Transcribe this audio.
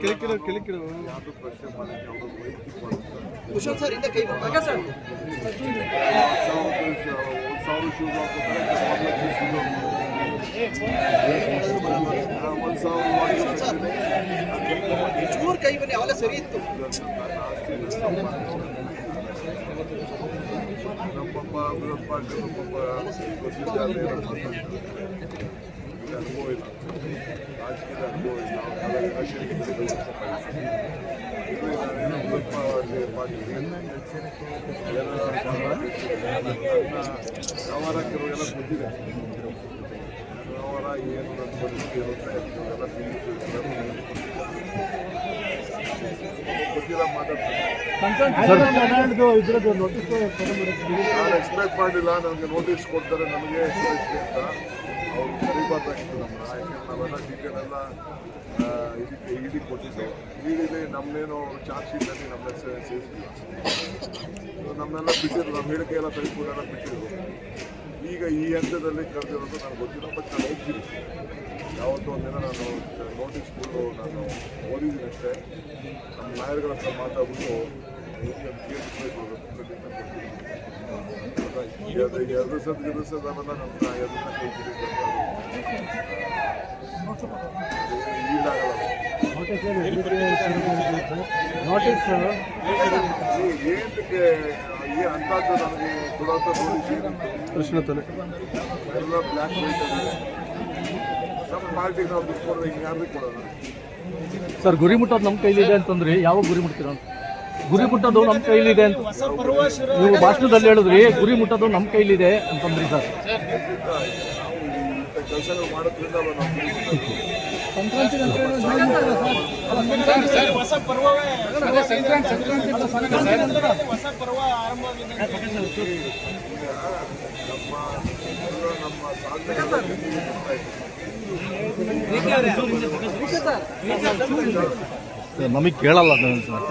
ಕಿಳಿಕಿರೋ ಕಿಳಿಕಿರೋ Kushal sir ಹಿಂದೆ ಕೈ ಬರ್ತಾರೆ sir. Kushal ಚೂರ್ ಕೈ ಬನ್ನಿ ಅವೆಲ್ಲ ಸರಿ ಇತ್ತು ನಮ್ಮಪ್ಪ ವಿರೋಧ ಪಾರ್ಟಿ ನಮ್ಮಪ್ಪ ಗೊತ್ತಿದ್ದಾರೆ ಅನುಭವ ಇಲ್ಲ ರಾಜಕೀಯದ ಅನುಭವ ಇಲ್ಲ ನಾವೆಲ್ಲ ರಾಜಕೀಯ ವ್ಯವಹಾರ ಕೆಲವೆಲ್ಲ ಗೊತ್ತಿದೆ ವ್ಯವಹಾರ ಏನು ನನ್ನ ಪರಿಸ್ಥಿತಿ ಇರುತ್ತೆ ಕೆಲವೆಲ್ಲ ಮಾತಾಡ್ತೀನಿ. ನಾನು ಎಕ್ಸ್ಪೆಕ್ಟ್ ಮಾಡಿಲ್ಲ ನನಗೆ ನೋಟಿಸ್ ಕೊಡ್ತಾರೆ ನಮಗೆ ಅಂತ. ಅವ್ರು ಕರಿಬಾರ್ದಾಗಿತ್ತು ನಮ್ಮ ಯಾಕೆಂದ್ರೆ ನಾವೆಲ್ಲ ಡೀಟೇಲ್ ಎಲ್ಲ ಇದಕ್ಕೆ ಇಡಿ ಕೊಟ್ಟಿದ್ದೆವು ಇಡಿಲಿ ನಮ್ಮನ್ನೇನು ಚಾರ್ಜ್ ಶೀಟಲ್ಲಿ ನಮ್ಮ ಹೆಸರು ಸೇರಿಸಿಲ್ಲ. ನಮ್ಮನ್ನೆಲ್ಲ ಬಿಟ್ಟಿದ್ರು ನಮ್ಮ ಹೇಳಿಕೆ ಎಲ್ಲ ತೆಗೆದುಕೊಂಡೆಲ್ಲ ಬಿಟ್ಟಿದ್ರು ಈಗ ಈ ಹಂತದಲ್ಲಿ ಕರೆದಿರೋದು ನನಗೆ ಗೊತ್ತಿಲ್ಲ ಬಟ್ ನಾನು ಹೋಗ್ತೀನಿ ಯಾವತ್ತೋ ಒಂದಿನ ನಾನು ನೋಟಿಸ್ ಕೊಟ್ಟು ನಾನು ಓದಿದ್ದೀನಿ ಅಷ್ಟೇ ನಮ್ಮ ನಾಯರ್ಗಳ ಹತ್ರ ಮಾತಾಡ್ಬಿಟ್ಟು ಎರಡು ಎರಡು ಸದ್ ಎರಡು ಸದ್ ಅವೆಲ್ಲ ನಮ್ಮ ಎರಡನ್ನ ಕೈ ಈಡಾಗಲ್ಲ ನೋಟಿಸ್ ಕೃಷ್ಣ ತಲೆ ಸರ್ ಗುರಿ ಮುಟ್ಟೋದು ನಮ್ಮ ಕೈಲಿದೆ ಅಂತಂದ್ರೆ ಯಾವಾಗ ಗುರಿ ಮುಟ್ತೀರ ಗುರಿ ಮುಟ್ಟೋದು ನಮ್ಮ ಕೈಲಿದೆ ಅಂತ. ನೀವು ಭಾಷಣದಲ್ಲಿ ಹೇಳಿದ್ರಿ ಗುರಿ ಮುಟ್ಟೋದು ನಮ್ಮ ಕೈಲಿದೆ ಅಂತಂದ್ರಿ ಸರ್. ಕೆಲಸ ಮಾಡೋದ್ರಿಂದ ಎಲ್ಲ ನಮ್ಮ ಸಾಧನೆ ನಮಗೆ ಕೇಳಲ್ಲ ಸರ್.